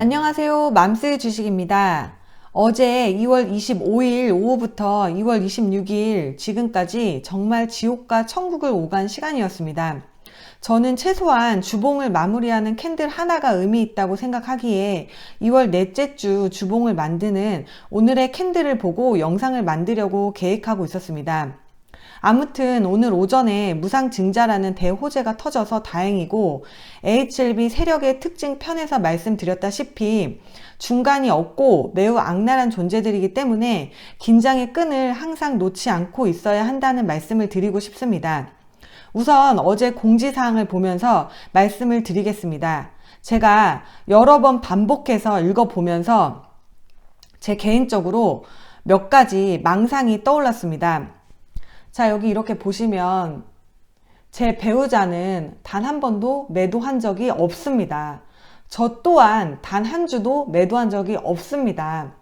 안녕하세요. 맘스 주식입니다. 어제 2월 25일 오후부터 2월 26일 지금까지 정말 지옥과 천국을 오간 시간이었습니다. 저는 최소한 주봉을 마무리하는 캔들 하나가 의미 있다고 생각하기에 2월 넷째 주 주봉을 만드는 오늘의 캔들을 보고 영상을 만들려고 계획하고 있었습니다. 아무튼 오늘 오전에 무상증자라는 대호재가 터져서 다행이고 HLB 세력의 특징 편에서 말씀드렸다시피 중간이 없고 매우 악랄한 존재들이기 때문에 긴장의 끈을 항상 놓지 않고 있어야 한다는 말씀을 드리고 싶습니다. 우선 어제 공지사항을 보면서 말씀을 드리겠습니다. 제가 여러 번 반복해서 읽어보면서 제 개인적으로 몇 가지 망상이 떠올랐습니다. 자, 여기 이렇게 보시면 제 배우자는 단 한 번도 매도한 적이 없습니다. 저 또한 단 한 주도 매도한 적이 없습니다.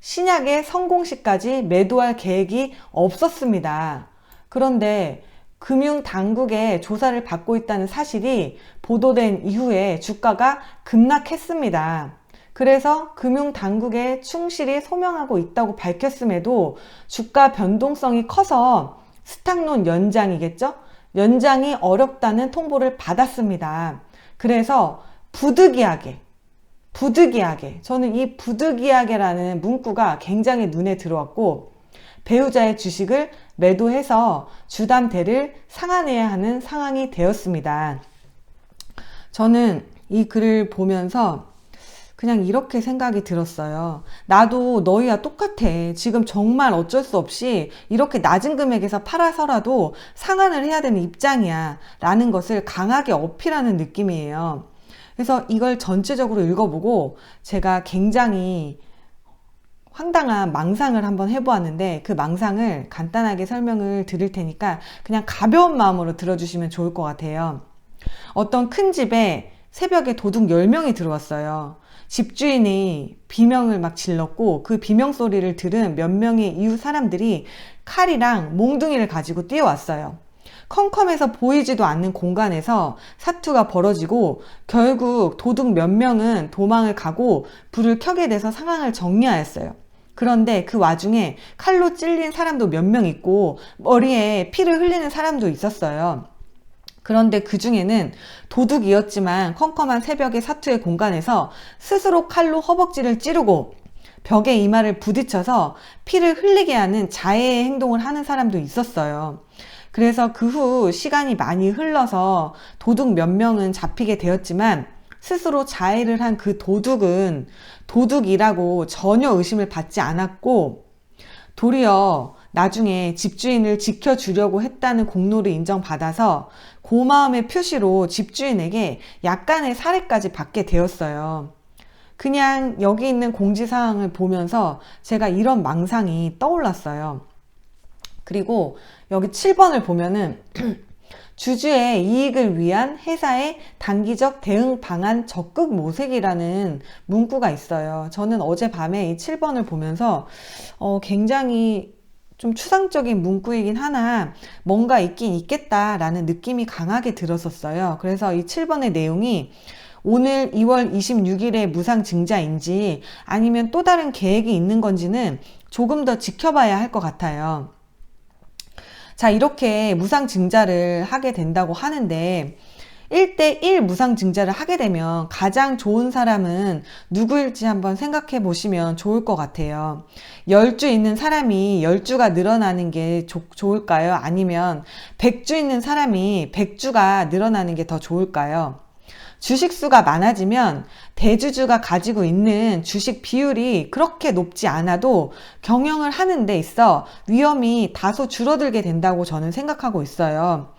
신약의 성공 시까지 매도할 계획이 없었습니다. 그런데 금융 당국의 조사를 받고 있다는 사실이 보도된 이후에 주가가 급락했습니다. 그래서 금융 당국에 충실히 소명하고 있다고 밝혔음에도 주가 변동성이 커서 스탁론 연장이겠죠? 연장이 어렵다는 통보를 받았습니다. 그래서 부득이하게, 부득이하게, 저는 이 부득이하게라는 문구가 굉장히 눈에 들어왔고, 배우자의 주식을 매도해서 주담대를 상환해야 하는 상황이 되었습니다. 저는 이 글을 보면서 그냥 이렇게 생각이 들었어요. 나도 너희와 똑같아. 지금 정말 어쩔 수 없이 이렇게 낮은 금액에서 팔아서라도 상환을 해야 되는 입장이야. 라는 것을 강하게 어필하는 느낌이에요. 그래서 이걸 전체적으로 읽어보고 제가 굉장히 황당한 망상을 한번 해보았는데 그 망상을 간단하게 설명을 드릴 테니까 그냥 가벼운 마음으로 들어주시면 좋을 것 같아요. 어떤 큰 집에 새벽에 도둑 10명이 들어왔어요. 집주인이 비명을 막 질렀고 그 비명 소리를 들은 몇 명의 이웃 사람들이 칼이랑 몽둥이를 가지고 뛰어왔어요. 컴컴해서 보이지도 않는 공간에서 사투가 벌어지고 결국 도둑 몇 명은 도망을 가고 불을 켜게 돼서 상황을 정리하였어요. 그런데 그 와중에 칼로 찔린 사람도 몇 명 있고 머리에 피를 흘리는 사람도 있었어요. 그런데 그 중에는 도둑이었지만 컴컴한 새벽의 사투의 공간에서 스스로 칼로 허벅지를 찌르고 벽에 이마를 부딪혀서 피를 흘리게 하는 자해의 행동을 하는 사람도 있었어요. 그래서 그 후 시간이 많이 흘러서 도둑 몇 명은 잡히게 되었지만 스스로 자해를 한 그 도둑은 도둑이라고 전혀 의심을 받지 않았고 도리어 나중에 집주인을 지켜주려고 했다는 공로를 인정받아서 고마움의 표시로 집주인에게 약간의 사례까지 받게 되었어요. 그냥 여기 있는 공지사항을 보면서 제가 이런 망상이 떠올랐어요. 그리고 여기 7번을 보면은 주주의 이익을 위한 회사의 단기적 대응 방안 적극 모색이라는 문구가 있어요. 저는 어젯밤에 이 7번을 보면서 어, 굉장히 좀 추상적인 문구이긴 하나 뭔가 있긴 있겠다라는 느낌이 강하게 들었었어요. 그래서 이 7번의 내용이 오늘 2월 26일에 무상 증자인지 아니면 또 다른 계획이 있는 건지는 조금 더 지켜봐야 할 것 같아요. 자, 이렇게 무상 증자를 하게 된다고 하는데 1대1 무상 증자를 하게 되면 가장 좋은 사람은 누구일지 한번 생각해 보시면 좋을 것 같아요. 10주 있는 사람이 10주가 늘어나는 게 조, 좋을까요? 아니면 100주 있는 사람이 100주가 늘어나는 게 더 좋을까요? 주식수가 많아지면 대주주가 가지고 있는 주식 비율이 그렇게 높지 않아도 경영을 하는 데 있어 위험이 다소 줄어들게 된다고 저는 생각하고 있어요.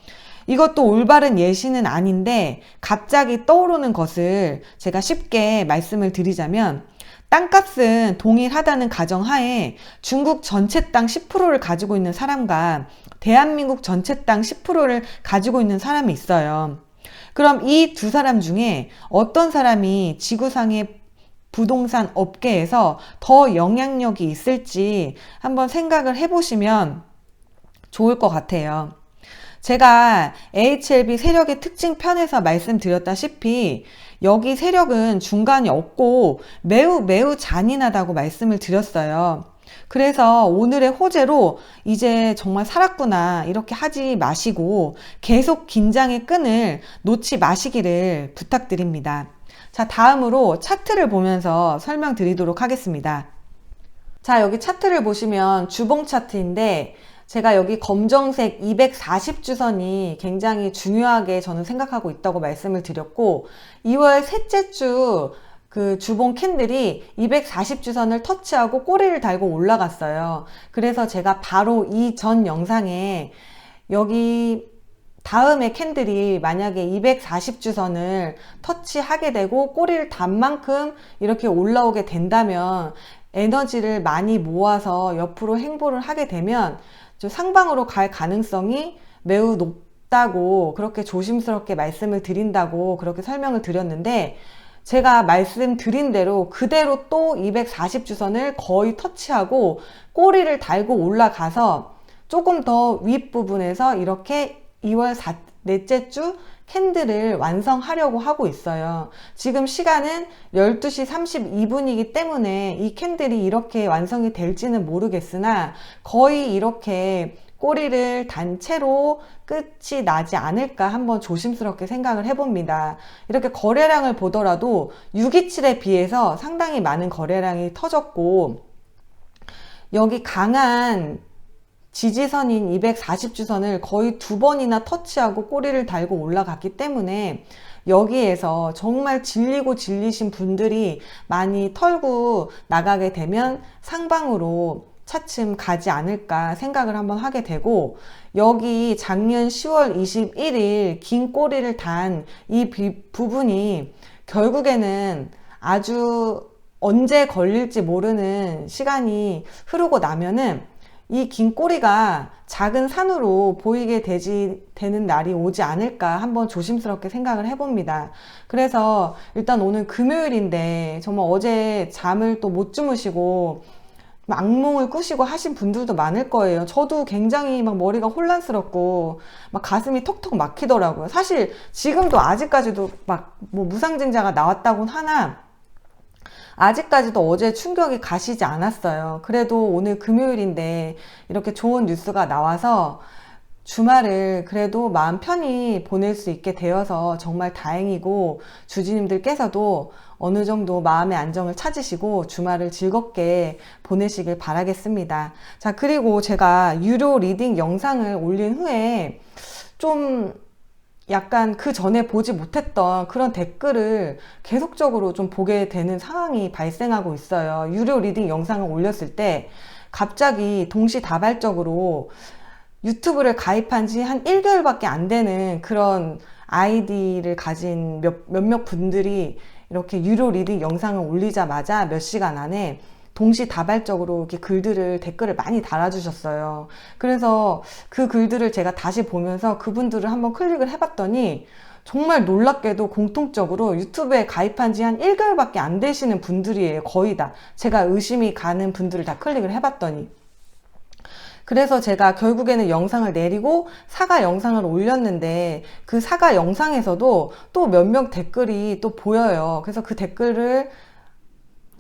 이것도 올바른 예시는 아닌데 갑자기 떠오르는 것을 제가 쉽게 말씀을 드리자면 땅값은 동일하다는 가정하에 중국 전체 땅 10%를 가지고 있는 사람과 대한민국 전체 땅 10%를 가지고 있는 사람이 있어요. 그럼 이 두 사람 중에 어떤 사람이 지구상의 부동산 업계에서 더 영향력이 있을지 한번 생각을 해보시면 좋을 것 같아요. 제가 AHLB 세력의 특징 편에서 말씀드렸다시피 여기 세력은 중간이 없고 매우 매우 잔인하다고 말씀을 드렸어요. 그래서 오늘의 호재로 이제 정말 살았구나 이렇게 하지 마시고 계속 긴장의 끈을 놓지 마시기를 부탁드립니다. 자, 다음으로 차트를 보면서 설명드리도록 하겠습니다. 자, 여기 차트를 보시면 주봉 차트인데 제가 여기 검정색 240주선이 굉장히 중요하게 저는 생각하고 있다고 말씀을 드렸고 2월 셋째 주 그 주봉 캔들이 240주선을 터치하고 꼬리를 달고 올라갔어요. 그래서 제가 바로 이 전 영상에 여기 다음에 캔들이 만약에 240주선을 터치하게 되고 꼬리를 단 만큼 이렇게 올라오게 된다면 에너지를 많이 모아서 옆으로 행보를 하게 되면 상방으로 갈 가능성이 매우 높다고 그렇게 조심스럽게 말씀을 드린다고 그렇게 설명을 드렸는데 제가 말씀드린 대로 그대로 또 240주선을 거의 터치하고 꼬리를 달고 올라가서 조금 더 윗부분에서 이렇게 2월 4, 넷째 주 캔들을 완성하려고 하고 있어요. 지금 시간은 12시 32분이기 때문에 이 캔들이 이렇게 완성이 될지는 모르겠으나 거의 이렇게 꼬리를 단체로 끝이 나지 않을까 한번 조심스럽게 생각을 해봅니다. 이렇게 거래량을 보더라도 627에 비해서 상당히 많은 거래량이 터졌고 여기 강한 지지선인 240주선을 거의 두 번이나 터치하고 꼬리를 달고 올라갔기 때문에 여기에서 정말 질리고 질리신 분들이 많이 털고 나가게 되면 상방으로 차츰 가지 않을까 생각을 한번 하게 되고 여기 작년 10월 21일 긴 꼬리를 단 이 부분이 결국에는 아주 언제 걸릴지 모르는 시간이 흐르고 나면은 이 긴 꼬리가 작은 산으로 보이게 되지, 되는 날이 오지 않을까 한번 조심스럽게 생각을 해봅니다. 그래서 일단 오늘 금요일인데 정말 어제 잠을 또 못 주무시고 악몽을 꾸시고 하신 분들도 많을 거예요. 저도 굉장히 막 머리가 혼란스럽고 막 가슴이 톡톡 막히더라고요. 사실 지금도 아직까지도 막 뭐 무상증자가 나왔다곤 하나 아직까지도 어제 충격이 가시지 않았어요. 그래도 오늘 금요일인데 이렇게 좋은 뉴스가 나와서 주말을 그래도 마음 편히 보낼 수 있게 되어서 정말 다행이고 주주님들께서도 어느 정도 마음의 안정을 찾으시고 주말을 즐겁게 보내시길 바라겠습니다. 자, 그리고 제가 유료 리딩 영상을 올린 후에 좀 약간 그 전에 보지 못했던 그런 댓글을 계속적으로 좀 보게 되는 상황이 발생하고 있어요. 유료 리딩 영상을 올렸을 때 갑자기 동시다발적으로 유튜브를 가입한 지 한 1개월밖에 안 되는 그런 아이디를 가진 몇, 몇몇 분들이 이렇게 유료 리딩 영상을 올리자마자 몇 시간 안에 동시다발적으로 이렇게 글들을 댓글을 많이 달아주셨어요. 그래서 그 글들을 제가 다시 보면서 그분들을 한번 클릭을 해봤더니 정말 놀랍게도 공통적으로 유튜브에 가입한 지 한 1개월밖에 안 되시는 분들이에요. 거의 다. 제가 의심이 가는 분들을 다 클릭을 해봤더니. 그래서 제가 결국에는 영상을 내리고 사과 영상을 올렸는데 그 사과 영상에서도 또 몇몇 댓글이 또 보여요. 그래서 그 댓글을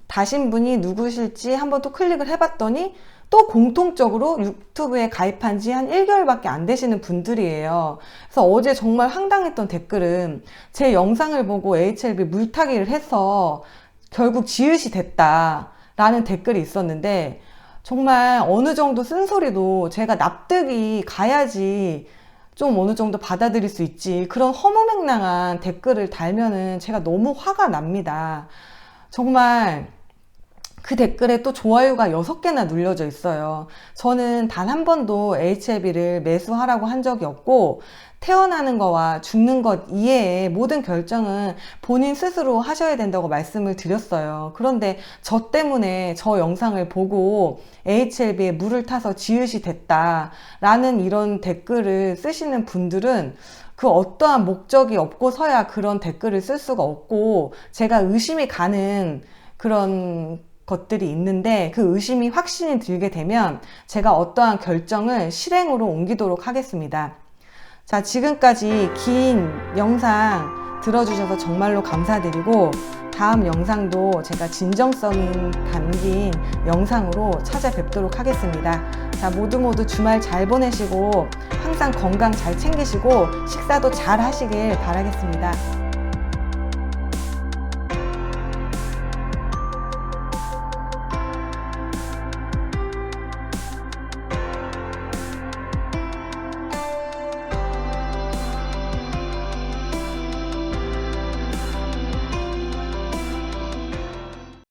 다신 분이 누구실지 한번 또 클릭을 해봤더니 또 공통적으로 유튜브에 가입한 지 한 1개월밖에 안 되시는 분들이에요. 그래서 어제 정말 황당했던 댓글은 제 영상을 보고 HLB 물타기를 해서 결국 지읒이 됐다. 라는 댓글이 있었는데 정말 어느 정도 쓴소리도 제가 납득이 가야지 좀 어느 정도 받아들일 수 있지. 그런 허무맹랑한 댓글을 달면은 제가 너무 화가 납니다. 정말 그 댓글에 또 좋아요가 6개나 눌려져 있어요. 저는 단 한 번도 HLB를 매수하라고 한 적이 없고, 태어나는 거와 죽는 것 이외에 모든 결정은 본인 스스로 하셔야 된다고 말씀을 드렸어요. 그런데 저 때문에 저 영상을 보고 HLB에 물을 타서 지읒이 됐다라는 이런 댓글을 쓰시는 분들은 그 어떠한 목적이 없고서야 그런 댓글을 쓸 수가 없고 제가 의심이 가는 그런 것들이 있는데 그 의심이 확신이 들게 되면 제가 어떠한 결정을 실행으로 옮기도록 하겠습니다. 자, 지금까지 긴 영상 들어주셔서 정말로 감사드리고 다음 영상도 제가 진정성이 담긴 영상으로 찾아뵙도록 하겠습니다. 자, 모두 모두 주말 잘 보내시고 항상 건강 잘 챙기시고 식사도 잘 하시길 바라겠습니다.